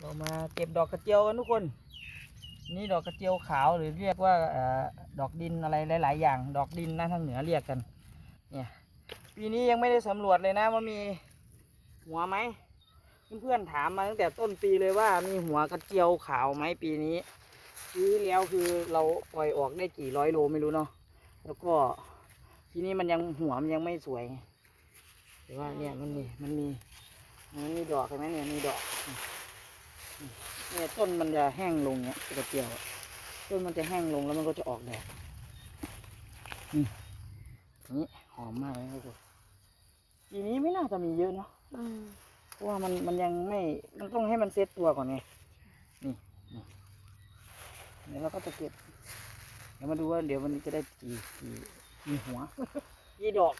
เรามาเก็บดอกกระเจียวกันทุกคน นี่ดอกกระเจียวขาวหรือเรียกว่าอดอกดินอะไรหลาย ๆ อย่าง ดอกดินนะทางเหนือเรียกกัน เนี่ยปีนี้ยังไม่ได้สำรวจเลยนะว่ามีหัวไหมเพื่อนๆถามมาตั้งแต่ต้นปีเลยว่ามีหัวกระเจียวขาวไหมปีนี้ปีที่แล้วคือเราปล่อยออกได้กี่ร้อยโลไม่รู้เนาะแล้วก็ทีนี้มันยังหัวมันยังไม่สวยไงแต่ว่าเนี่ยมันมีมันมีมันมีดอกเห็นไหมเนี่ยมีดอก เนี่ยต้นมันจะแห้งลงเนี่ยกระเจียวอะต้นมันจะแห้งลงแล้วมันก็จะออกแดดนี่นี่หอมมากเลยครับผมปีนี้ไม่น่าจะมีเยอะเนาะอืมเพราะว่ามันมันยังไม่ มันต้องให้มันเซตตัวก่อนไงนี่นี่เดี๋ยวเราก็จะเก็บเดี๋ยวมาดูว่าเดี๋ยวมันจะได้กี่กี่กี่หัวกี่ดอก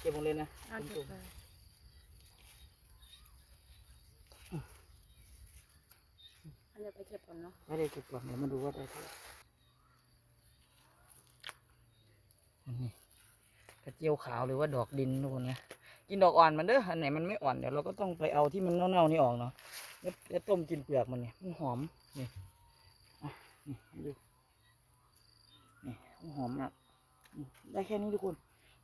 เก็บหมดเลยนะเอาคุณเก็ผู้บ ชมเลยอันเดี๋ยวไปเก็บก่อนเนาะไม่ได้เก็บก่อนเดี๋ยวมาดูว่าได้เท่าไหร่นี่กระเจียวขาวหรือว่าดอกดินทุกคนนะกินดอกอ่อนมันเด้ออันไหนมันไม่อ่อนเดี๋ยวเราก็ต้องไปเอาที่มันเน่าๆนี่ออกเนาะแล้วแล้วต้มกินเปลือกมันเนี่ยมันหอมนี่อะนี่ดูนี่มันหอมมากอืมได้แค่นี้ทุกคน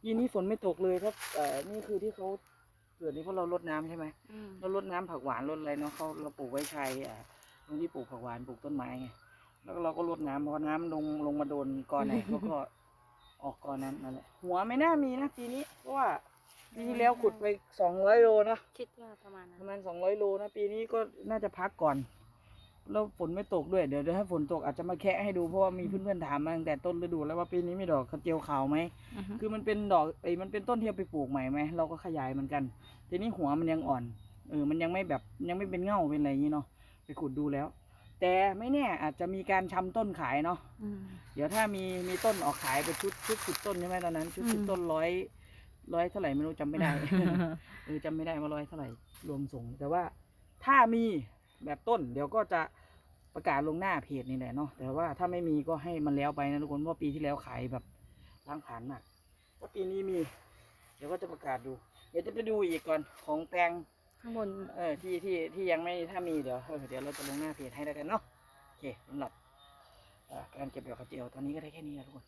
ยีนี้ฝนไม่ตกเลยครับเอ่อนี่คือที่เขาเกิดนี่เพราะเราลดน้ำใช่ไหมอืมเราลดน้ำผักหวานลดอะไรเนาะเขาเราปลูกไว้ชายอะ ตรงที่ปลูกผักหวานปลูกต้นไม้ไงแล้วเราก็ลดน้ำพอน้ำลงลงมาโดนก้อนไหนเขาก็ออกก้อนนั้นนั่นแหละหัวไม่น่ามีนะปีนี้เพราะว่าปีที่แล้วขุดไปสองร้อยโลนะคิดว่าประมาณนั้ปนระมาณสองร้อยโลนะปีนี้ก็น่าจะพักก่อนแล้วฝนไม่ตกด้วยเดี๋ยวเดี๋ยวให้ฝนตกอาจจะมาแคะให้ดูเพราะว่ามีเพื่อนๆถามมาตั้งแต่ต้นฤดูแล้วว่าปีนี้มีดอกกระเจียวขาวไหมอือฮึคือมันเป็นดอกไอ้ยมันเป็นต้นที่เอาไปปลูกใหม่ไหมเราก็ขยายเหมือนกัน ทีนี้หัวมันยังอ่อนเออมันยังไม่แบบยังไม่เป็นเง่าเป็นอะไรอย่างนี้เนาะ ไปขุดดูแล้ว แต่ไม่แน่อาจจะมีการชำต้นขายเนาะอืม เดี๋ยวถ้ามีมีต้นออกขายเป็นชุดชุดสิบต้นใช่ไหมตอนนั้น ชุดสิบอืมต้นร้อยร้อยเท่าไหร่ไม่รู้จำไม่ได้ เออจำไม่ได้ว่าร้อยเท่าไหร่รวมส่ง แต่ว่าถ้ามีแบบต้น เดี๋ยวก็จะประกาศลงหน้าเพจนี่แหละเนาะแต่ว่าถ้าไม่มีก็ให้มันแล้วไปนะทุกคนเพราะปีที่แล้วขายแบบล้างผ่านมากถ้าปีนี้มี เดี๋ยวก็จะประกาศดู เดี๋ยวจะไปดูอีกก่อนของแปลง ข้างบน เออที่ที่ที่ยังไม่ถ้ามีเดี๋ยวเออเดี๋ยวเราจะลงหน้าเพจให้แล้วกันเนาะโอเคสำหรับการเก็บดอกกระเจียวตอนนี้ก็ได้แค่นี้นะทุกคน